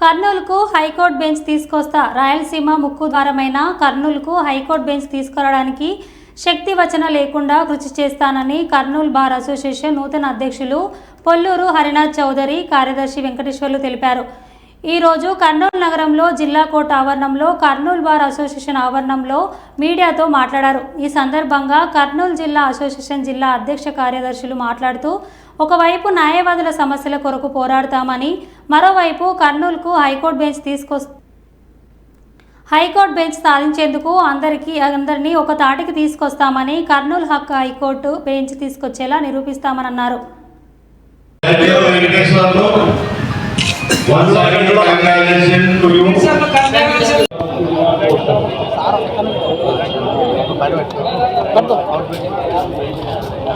కర్నూలుకు high court bench తీసుకొస్తా రాయలసీమ ముక్కు ద్వారమైన కర్నూలుకు high court bench తీసుకురావడానికి శక్తి వచన లేకుండా కృషి చేస్తానని కర్నూలు బార్ అసోసియేషన్ నూతన అధ్యక్షులు పొల్లూరు హరినాథ్ చౌదరి కార్యదర్శి వెంకటేశ్వర్లు తెలిపారు. ఈరోజు కర్నూలు నగరంలో జిల్లా కోర్టు ఆవరణంలో కర్నూలు బార్ అసోసియేషన్ ఆవరణంలో మీడియాతో మాట్లాడారు. ఈ సందర్భంగా కర్నూలు జిల్లా అసోసియేషన్ జిల్లా అధ్యక్ష కార్యదర్శులు మాట్లాడుతూ ఒకవైపు న్యాయవాదుల సమస్యల కొరకు పోరాడతామని మరోవైపు కర్నూలుకు హైకోర్టు బెంచ్ తీసుకొస్ హైకోర్టు బెంచ్ సాధించేందుకు అందరికీ అందరినీ ఒక తాటికి తీసుకొస్తామని కర్నూలు హక్కు హైకోర్టు బెంచ్ తీసుకొచ్చేలా నిరూపిస్తామని అన్నారు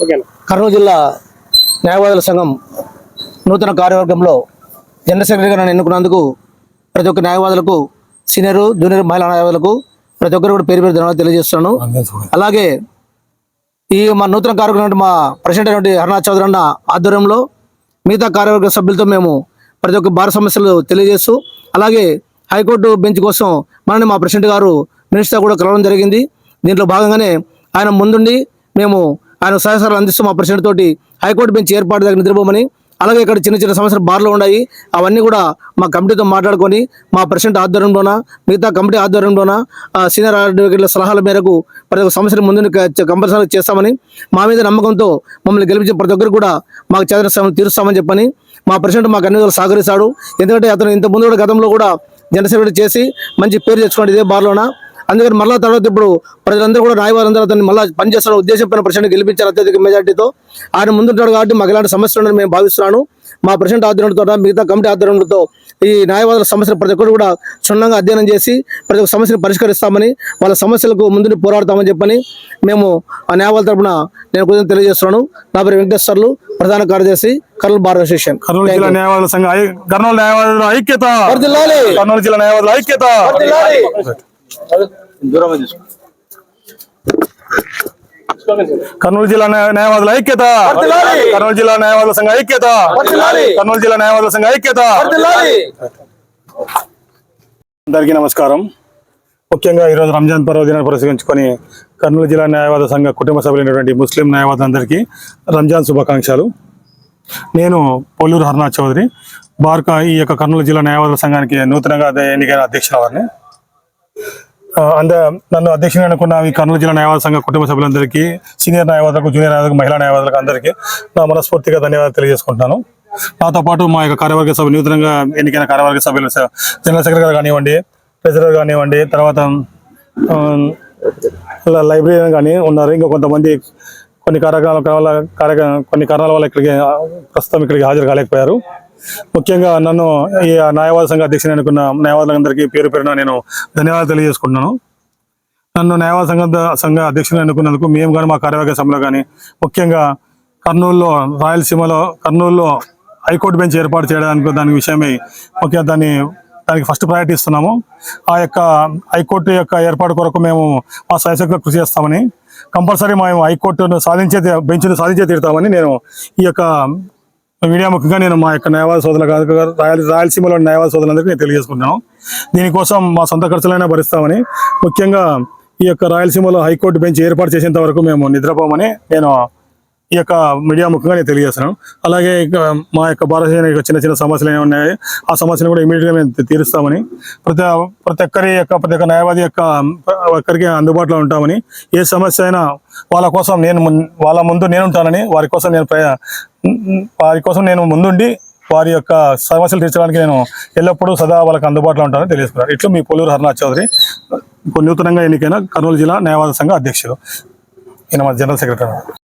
కర్నూలు జిల్లా న్యాయవాదుల సంఘం నూతన కార్యవర్గంలో జనరల్ సెక్రటరీగా నన్ను ఎన్నుకున్నందుకు ప్రతి ఒక్క న్యాయవాదులకు సీనియర్ జూనియర్ మహిళా న్యాయవాదులకు ప్రతి ఒక్కరు కూడా పేరు పేరు ధన్యవాదాలు తెలియజేస్తున్నాను. అలాగే ఈ మా నూతన కార్యవర్గం మా ప్రెసిడెంట్ అయినటువంటి హర్నాథ్ చౌదరి అన్న ఆధ్వర్యంలో మిగతా కార్యవర్గ సభ్యులతో మేము ప్రతి ఒక్క భారత సమస్యలు తెలియజేస్తూ అలాగే హైకోర్టు బెంచ్ కోసం మనని మా ప్రెసిడెంట్ గారు మినిస్టర్ కూడా కలవడం జరిగింది. దీంట్లో భాగంగానే ఆయన ముందుండి మేము ఆయన సహకారాలు అందిస్తూ మా ప్రెసిడెంట్ తోటి హైకోర్టు బెంచ్ ఏర్పాటు దగ్గర నిద్రపోమని అలాగే ఇక్కడ చిన్న చిన్న సమస్యలు బార్లో ఉన్నాయి. అవన్నీ కూడా మా కమిటీతో మాట్లాడుకొని మా ప్రెసిడెంట్ ఆధ్వర్యంలోన మిగతా కమిటీ ఆధ్వర్యంలోన సీనియర్ అడ్వకేట్ల సలహాల మేరకు ప్రతి ఒక్క సమస్యను ముందు కంపల్సరీ చేస్తామని మా మీద నమ్మకంతో మమ్మల్ని గెలిపించే ప్రతి ఒక్కరు కూడా మాకు చేతన శ్రమను తీరుస్తామని చెప్పని మా ప్రెసిడెంట్ మాకు అన్ని విధాలు సహకరిస్తాడు. ఎందుకంటే అతను ఇంత ముందు కూడా గతంలో కూడా జనసేవ చేసి మంచి పేరు తెచ్చుకోండి ఇదే బార్లోన. అందుకని మళ్ళా తర్వాత ఇప్పుడు ప్రజలందరూ కూడా న్యాయవాదులందరూ అతన్ని మళ్ళీ పనిచేస్తున్న ఉద్దేశం పైన ప్రెసిడెంట్ గెలిపించారు అత్యధిక మెజార్టీతో ఆయన ముందుంటాడు కాబట్టి మాకు ఇలాంటి సమస్యలు ఉన్నాయని మేము భావిస్తున్నాను. మా ప్రెసిడెంట్ ఆధ్వర్యంతో మిగతా కమిటీ ఆధ్వర్యంతో ఈ న్యాయవాదుల సమస్యలు ప్రతి ఒక్కరు కూడా క్షుణ్ణంగా అధ్యయనం చేసి ప్రతి ఒక్క సమస్యను పరిష్కరిస్తామని వాళ్ళ సమస్యలకు ముందు పోరాడతామని చెప్పని మేము ఆ న్యాయవాదుల తరపున నేను కొంచెం తెలియజేస్తున్నాను. నా పేరు వెంకటేశ్వర్లు ప్రధాన కార్యదర్శి కర్నూలు బార్ అసోసియేషన్ కర్నూలు జిల్లా న్యాయవాదుల సంఘ కర్నూలు న్యాయవాదుల ఐక్యత. కర్నూలు జిల్లా న్యాయవాదుల ఐక్యత. కర్నూలు జిల్లా న్యాయ- న్యాయవాదుల ఐక్యత. కర్నూలు జిల్లా న్యాయవాదుల సంఘ ఐక్యత. కర్నూలు జిల్లా న్యాయవాదుల సంఘ ఐక్యత. అందరికీ నమస్కారం. ముఖ్యంగా ఈరోజు రంజాన్ పర్వదినాన్ని పురస్కరించుకొని కర్నూలు జిల్లా న్యాయవాద సంఘ కుటుంబ సభ్యులైనటువంటి ముస్లిం న్యాయవాదులందరికీ రంజాన్ శుభాకాంక్షలు. నేను పొల్లూరు హర్నాథ్ చౌదరి బార్కా ఈ యొక్క కర్నూలు జిల్లా న్యాయవాదుల సంఘానికి నూతనంగా ఎన్నికైన అధ్యక్షుల వారిని అంద నన్ను అధ్యక్షుని అనుకున్న ఈ కర్నూలు జిల్లా న్యాయవాద సంఘ కుటుంబ సభ్యులందరికీ సీనియర్ న్యాయవాదులకు జూనియర్ న్యాయవాదులకు మహిళా న్యాయవాదులకు అందరికీ నా మనస్ఫూర్తిగా ధన్యవాదాలు తెలియజేసుకుంటున్నాను. నాతో పాటు మా యొక్క కార్యవర్గ సభ్యులు నూతనంగా ఎన్నికైన కార్యవర్గ సభ్యులు జనరల్ సెక్రటరీ కానివ్వండి ట్రెజరర్ కానివ్వండి తర్వాత లైబ్రరీ కానీ ఉన్నారు. ఇంకా కొంతమంది కొన్ని కార్యక్రమాల కావాల కార్య కొన్ని కారణాల వల్ల ఇక్కడికి ప్రస్తుతం ఇక్కడికి హాజరు కాలేకపోయారు. ముఖ్యంగా నన్ను ఈ న్యాయవాద సంఘ అధ్యక్షుని అనుకున్న న్యాయవాదులందరికీ పేరు పేరున నేను ధన్యవాదాలు తెలియజేసుకుంటున్నాను. నన్ను న్యాయవాద సంఘ సంఘ అధ్యక్షుని అనుకున్నందుకు మేము కానీ మా కార్యవర్గ సభలో కానీ ముఖ్యంగా కర్నూలులో రాయలసీమలో కర్నూలులో హైకోర్టు బెంచ్ ఏర్పాటు చేయడానికి దాని విషయమై ముఖ్యంగా దాన్ని దానికి ఫస్ట్ ప్రయారిటీ ఇస్తున్నాము. ఆ యొక్క హైకోర్టు యొక్క ఏర్పాటు కొరకు మేము మా సయశక్తిగా కృషి చేస్తామని కంపల్సరీ మేము హైకోర్టును సాధించే బెంచ్ను సాధించే తీరుతామని నేను ఈ యొక్క మీడియా ముఖ్యంగా నేను మా యొక్క న్యాయవాద సోదరుల రాయల రాయలసీమలో న్యాయవాద సోదరులందరికీ నేను తెలియజేసుకుంటున్నాను. దీనికోసం మా సొంత ఖర్చులైనా భరిస్తామని ముఖ్యంగా ఈ యొక్క రాయలసీమలో హైకోర్టు బెంచ్ ఏర్పాటు చేసేంత వరకు మేము నిద్రపోమని నేను ఈ యొక్క మీడియా ముఖంగా నేను తెలియజేస్తున్నాను అలాగే మా యొక్క భారతదేశం చిన్న చిన్న సమస్యలు ఏమి ఉన్నాయి ఆ సమస్యలు కూడా ఇమీడియట్గా మేము తీరుస్తామని ప్రతి ప్రతి ఒక్కరి యొక్క ప్రతి ఒక్క న్యాయవాది యొక్క ఒక్కరికి అందుబాటులో ఉంటామని ఏ సమస్య అయినా వాళ్ళ కోసం నేను వాళ్ళ ముందు నేను ఉంటానని వారి కోసం నేను వారి కోసం నేను ముందుండి వారి యొక్క సమస్యలు తీర్చడానికి నేను ఎల్లప్పుడూ సదా వాళ్ళకి అందుబాటులో ఉంటానని తెలియజేస్తున్నాను ఇట్లా మీ పొలూరు హరినాథ్ చౌదరి నూతనంగా ఎన్నికైన కర్నూలు జిల్లా న్యాయవాద సంఘ అధ్యక్షుడు ఈయన మా జనరల్ సెక్రటరీ.